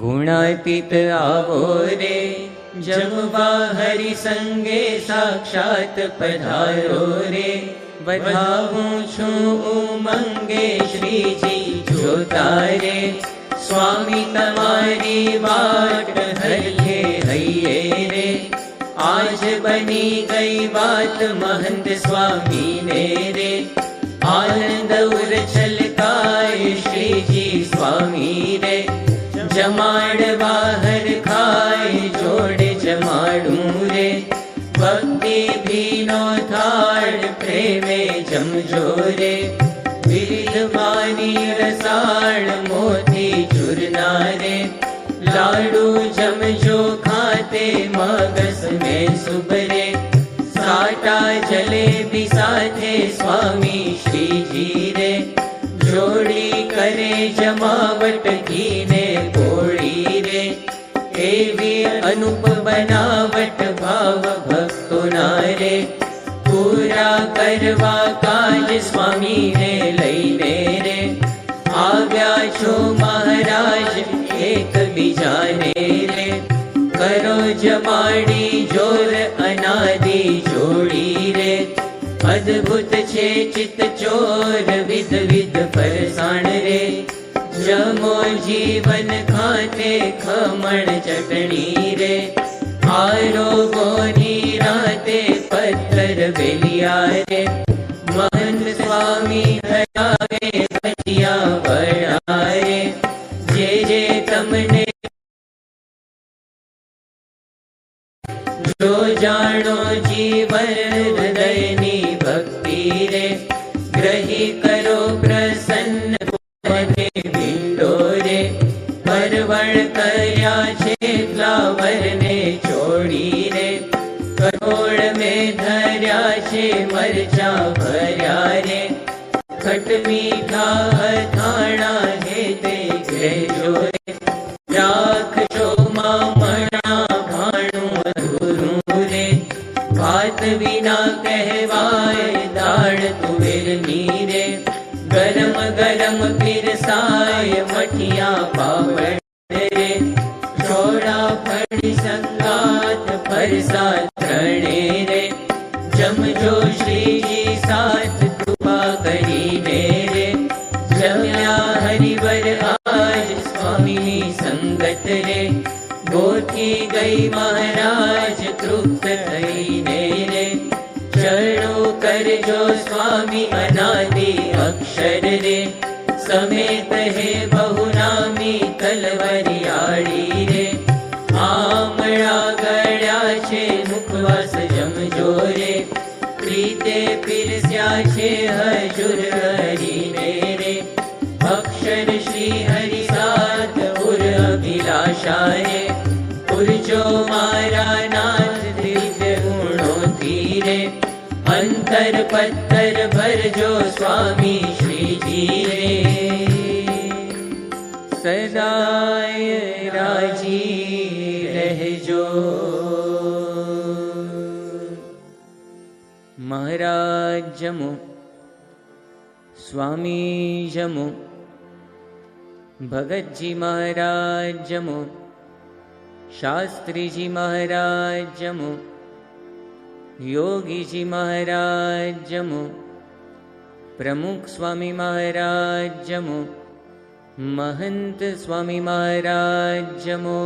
गुणाति हरि सङ्गे साक्षात् पधारो रे स्वामी तमारी बाट हरिये हरिये रे। आज बनी गई बात महंत स्वामी ने रे। आनंद उर ते श्रीजी स्वामी रे। जमाड बाहर खाए जोड़ जमाडू रे। भक्ति भीनो थाड प्रेमे जमजो रे बिरजमानी रसाण मोती चूरना रे लाडू जमजो खाते मगस में सुबरे। सा चले विवामी श्री जी શ્રીજી રે જોડી કરે જમાવટ ઘીને કોળી રે એવી અનુપ બનાવટ ભાવ ભક્તોના રે પૂરા કરવા કાજ સ્વામીને લઈને રે આવ્યા છો મહારાજ એક બીજાને રે કરો જમાડી જોર અનાદિ જોડી રે अद्भुत छे चित चोर विध विध फरसाण रे। जमो जीवन खाते खमण चटणी रे। आरोगो राते पत्थर बेलिया रे। महन स्वामी हरावे भटिया वड़ाए जे जे तमने जो जानो जीवन રે ગ્રહી કરો પ્રસન્ન મને ભીંડો રે પરવળ કર્યા છે ફ્લાવરને છોડી રે કરોડ મેં ધર્યા છે મરચા ભર્યા રે ખટ મીઠા અથાણા હે તે ગ્રેજો રે રાખજો મામણા ભાણું અધૂરું રે ભાત વિના गरम गरम पिरसाय मठिया पावणे छोड़ा फणि संगात परसा चढ़े रे। जम जो श्री जी साथ कृपा ी सारे जमया हरिवर आज स्वामी संगत रे। महाराज तृप्त कीने रे। जणो करजो स्वामी अनादि अक्षर रे। समेत हे बहुनामी कलवरियाळी रे। आमळा गळ्याचे मुखवास जमजो रे। प्रीते पिरस्याचे हजुर हरिने रे। अक्षर श्री हरिसात उर अभिलाषा रे। उर्जो मा स्वामी श्रीजी रे। सदाय राजी रहजो महाराज महाराजमो स्वामी जम् भगत जी महाराज महाराजो शास्त्री जी महाराज महाराजो योगीजी महाराजमु प्रमुख स्वामी महाराजमु महंत स्वामी महाराजमो।